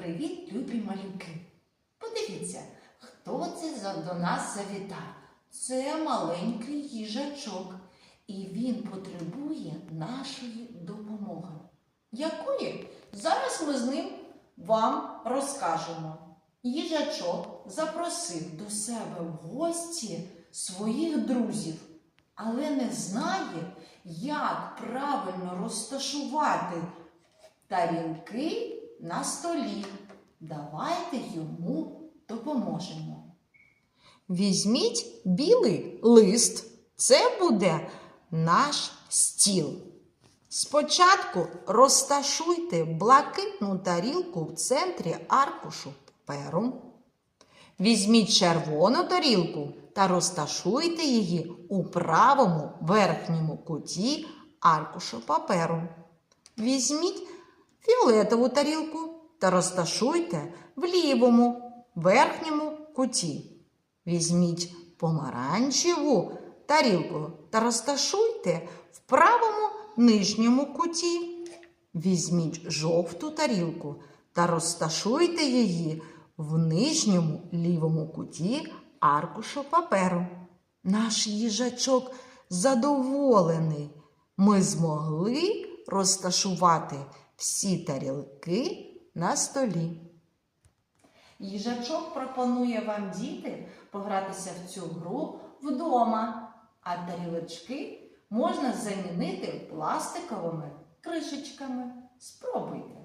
Привіт, любі малюки! Подивіться, хто це до нас завітав. Це маленький їжачок, і він потребує нашої допомоги. Якої? Зараз ми з ним вам розкажемо. Їжачок запросив до себе в гості своїх друзів, але не знає, як правильно розташувати тарілки на столі. Давайте йому допоможемо. Візьміть білий лист. Це буде наш стіл. Спочатку розташуйте блакитну тарілку в центрі аркушу паперу. Візьміть червону тарілку та розташуйте її у правому верхньому куті аркушу паперу. Візьміть фіолетову тарілку та розташуйте в лівому верхньому куті. Візьміть помаранчеву тарілку та розташуйте в правому нижньому куті. Візьміть жовту тарілку та розташуйте її в нижньому лівому куті аркушу паперу. Наш їжачок задоволений. Ми змогли розташувати всі тарілки на столі. Їжачок пропонує вам, діти, погратися в цю гру вдома, а тарілочки можна замінити пластиковими кришечками. Спробуйте.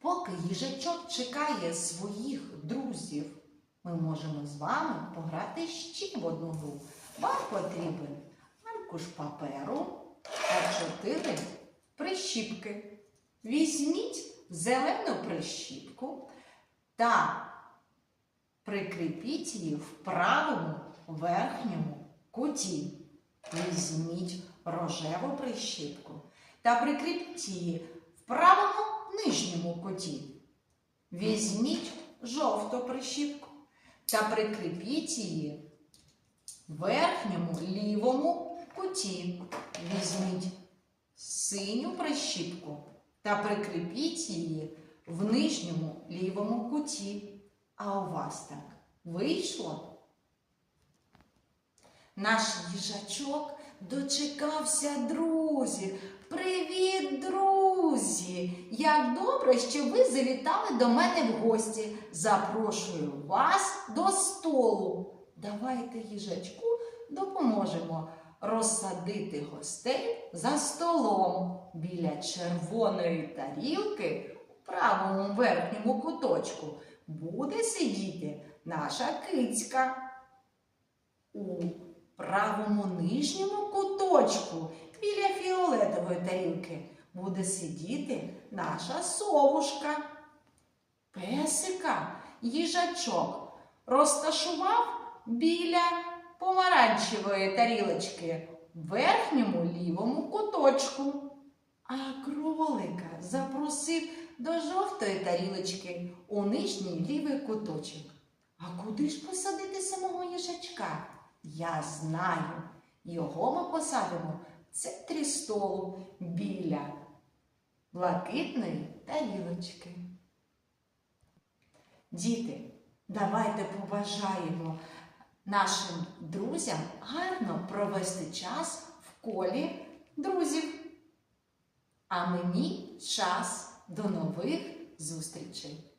Поки їжачок чекає своїх друзів, ми можемо з вами пограти ще в одну гру. Вам потрібен аркуш паперу та чотири прищіпки. Візьміть зелену прищіпку та прикріпіть її в правому верхньому куті. Візьміть рожеву прищіпку та прикріпіть її в правому нижньому куті. Візьміть жовту прищіпку та прикріпіть її в верхньому лівому куті. Візьміть синю прищіпку та прикріпіть її в нижньому лівому куті. А у вас так вийшло? Наш їжачок дочекався друзів. Привіт, друзі! Як добре, що ви завітали до мене в гості. Запрошую вас до столу. Давайте їжачку допоможемо розсадити гостей за столом біля червоної тарілки у правому верхньому куточку буде сидіти наша кицька. У правому нижньому куточку біля фіолетової тарілки буде сидіти наша совушка. Песика їжачок розташував біля помаранчевої тарілочки в верхньому лівому куточку. А кролика запросив до жовтої тарілочки у нижній лівий куточок. А куди ж посадити самого їжачка? Я знаю. Його ми посадимо в центрі столу біля блакитної тарілочки. Діти, давайте побажаємо нашим друзям гарно провести час в колі друзів. А мені час до нових зустрічей!